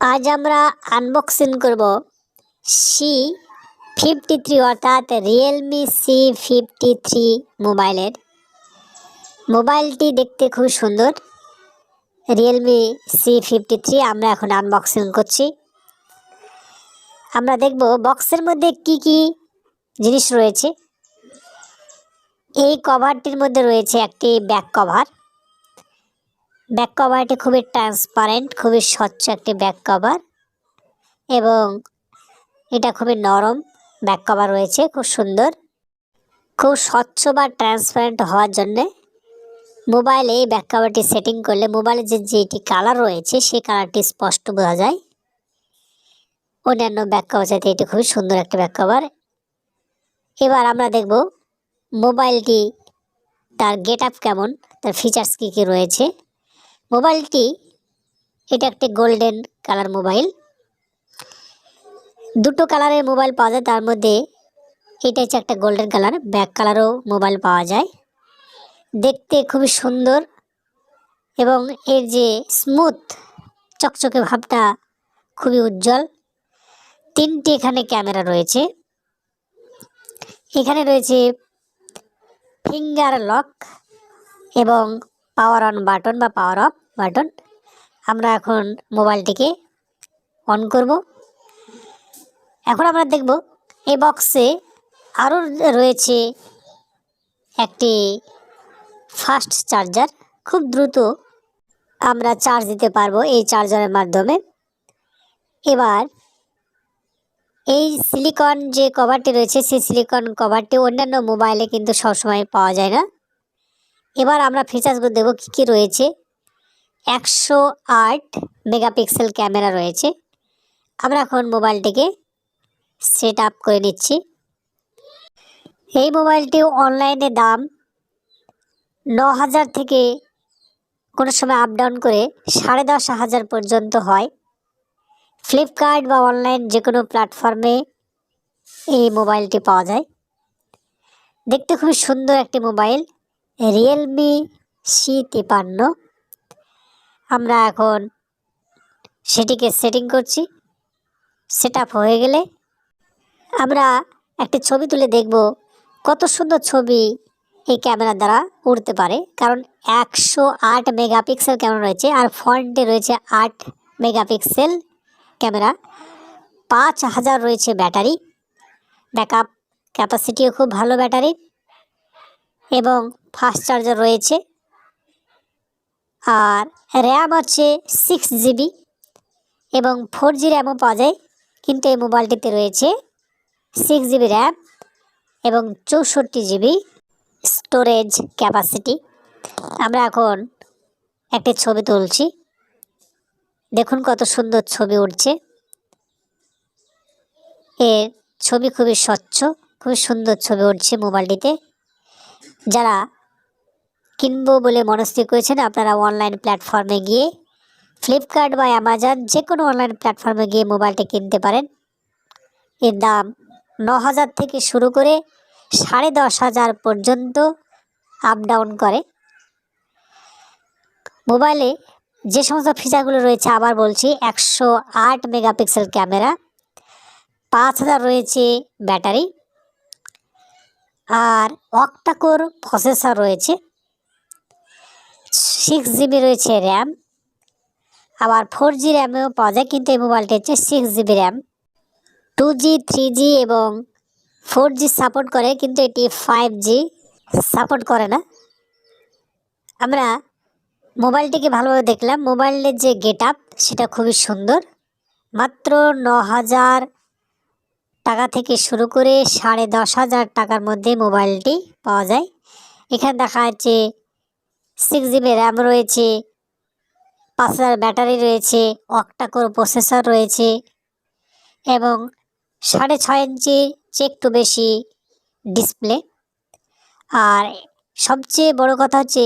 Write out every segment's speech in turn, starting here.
আজ আমরা আনবক্সিং করব সি ফিফটি থ্রি অর্থাৎ রিয়েলমি সি ফিফটি থ্রি মোবাইলের। মোবাইলটি দেখতে খুব সুন্দর। রিয়েলমি সি ফিফটি থ্রি আমরা এখন আনবক্সিং করছি। আমরা দেখব বক্সের মধ্যে কি কি জিনিস রয়েছে। এই কভারটির মধ্যে রয়েছে একটি ব্যাক কভার ব্যাক কভারটি খুবই ট্রান্সপারেন্ট খুবই স্বচ্ছ একটি ব্যাক কভার এবং এটা খুবই নরম ব্যাক কভার রয়েছে, খুব সুন্দর। খুব স্বচ্ছ বা ট্রান্সপারেন্ট হওয়ার জন্যে মোবাইলে এই ব্যাক কভারটি সেটিং করলে মোবাইলে যে, যেটি কালার রয়েছে, সেই কালারটি স্পষ্ট বোঝা যায়। অন্যান্য ব্যাক কভার চাইতে এটি খুবই সুন্দর একটা ব্যাক কভার এবার আমরা দেখব মোবাইলটি তার গেট আপ কেমন, তার ফিচার্স কী কী রয়েছে। মোবাইলটি, এটা একটি গোল্ডেন কালার মোবাইল। দুটো কালারের মোবাইল পাওয়া যায়, তার মধ্যে এটা হচ্ছে একটা গোল্ডেন কালার, ব্যাক কালারও মোবাইল পাওয়া যায়। দেখতে খুবই সুন্দর এবং এর যে স্মুথ, চকচকে ভাবটা খুবই উজ্জ্বল। তিনটি এখানে ক্যামেরা রয়েছে। এখানে রয়েছে ফিঙ্গার লক এবং পাওয়ার অন বাটন বা পাওয়ার অফ বাটন আমরা এখন মোবাইলটিকে অন করব। এখন আমরা দেখব এই বক্সে আরও রয়েছে একটি ফাস্ট চার্জার খুব দ্রুত আমরা চার্জ দিতে পারব এই চার্জারের মাধ্যমে। এবার এই সিলিকন যে কভারটি রয়েছে, সেই সিলিকন কভারটি অন্যান্য মোবাইলে কিন্তু সবসময় পাওয়া যায় না। এবার আমরা ফিচার্সগুলো দেবো কী কী রয়েছে। একশো আট মেগাপিক্সেল ক্যামেরা রয়েছে। আমরা এখন মোবাইলটিকে সেট আপ করে নিচ্ছি। এই মোবাইলটি অনলাইনে দাম ন হাজার থেকে কোনো সময় আপ ডাউন করে সাড়ে দশ হাজার পর্যন্ত হয়। ফ্লিপকার্ট বা অনলাইন যে কোনো প্ল্যাটফর্মে এই মোবাইলটি পাওয়া যায়। দেখতে খুবই সুন্দর একটি মোবাইল। রিয়েলমি সি তিপান্ন আমরা এখন সেটিকে সেটিং করছি। সেট হয়ে গেলে আমরা একটি ছবি তুলে দেখব কত সুন্দর ছবি এই ক্যামেরা দ্বারা উঠতে পারে। কারণ একশো আট মেগাপিক্সেল ক্যামেরা রয়েছে আর ফ্রন্টে রয়েছে আট মেগাপিক্সেল ক্যামেরা। পাঁচ হাজার রয়েছে ব্যাটারি। ব্যাকআপ ক্যাপাসিটিও খুব ভালো ব্যাটারি এবং ফাস্ট চার্জার রয়েছে। আর র্যাম হচ্ছে সিক্স জিবি এবং ফোর জি র্যামও পাওয়া যায়, কিন্তু এই মোবাইলটিতে রয়েছে সিক্স জিবি র্যাম এবং চৌষট্টি জিবি স্টোরেজ ক্যাপাসিটি আমরা এখন একটি ছবি তুলছি। দেখুন কত সুন্দর ছবি উঠছে। এর ছবি খুবই স্বচ্ছ, খুবই সুন্দর ছবি উঠছে মোবাইলটিতে যারা কিনবো বলে মনস্থির করেছেন, আপনারা অনলাইন প্ল্যাটফর্মে গিয়ে ফ্লিপকার্ট বা অ্যামাজন যে কোনো অনলাইন প্ল্যাটফর্মে গিয়ে মোবাইলটি কিনতে পারেন। এর দাম ন হাজার থেকে শুরু করে সাড়ে দশ হাজার পর্যন্ত আপ ডাউন করে। মোবাইলে যে সমস্ত ফিচারগুলো রয়েছে, আবার বলছি, একশো আট মেগাপিক্সেল ক্যামেরা পাঁচ হাজার রয়েছে ব্যাটারি আর অক্টাকোর প্রসেসর রয়েছে সিক্স জিবি রয়েছে র্যাম আবার ফোর জি র্যামেও পাওয়া যায়, কিন্তু এই মোবাইলটি হচ্ছে six GB RAM two G three G এবং ফোর জি সাপোর্ট করে, কিন্তু এটি ফাইভ জি সাপোর্ট করে না। আমরা মোবাইলটিকে ভালোভাবে দেখলাম। মোবাইলের যে গেট আপ সেটা খুবই সুন্দর। মাত্র ন হাজার টাকা থেকে শুরু করে সাড়ে দশ হাজার টাকার মধ্যে মোবাইলটি পাওয়া যায়। এখানে দেখা যাচ্ছে সিক্স জিবি র্যাম রয়েছে, পাঁচ হাজার ব্যাটারি রয়েছে অক্টাকোর প্রসেসর রয়েছে এবং সাড়ে ছয় ইঞ্চি চেক টু বেশি ডিসপ্লে আর সবচেয়ে বড় কথা হচ্ছে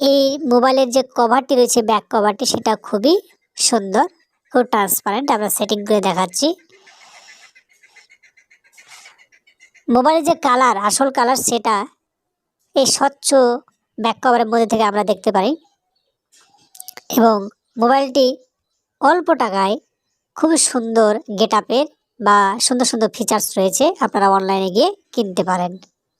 এই মোবাইলের যে কভারটি রয়েছে ব্যাক কভারটি সেটা খুবই সুন্দর, খুব ট্রান্সপারেন্ট আমরা সেটিং করে দেখাচ্ছি। মোবাইলের যে কালার আসল কালার সেটা এই স্বচ্ছ ব্যাক কভারের মধ্যে থেকে আমরা দেখতে পারি। এবং মোবাইলটি অল্প টাকায় খুব সুন্দর গেট বা সুন্দর সুন্দর ফিচার্স রয়েছে, আপনারা অনলাইনে গিয়ে কিনতে পারেন।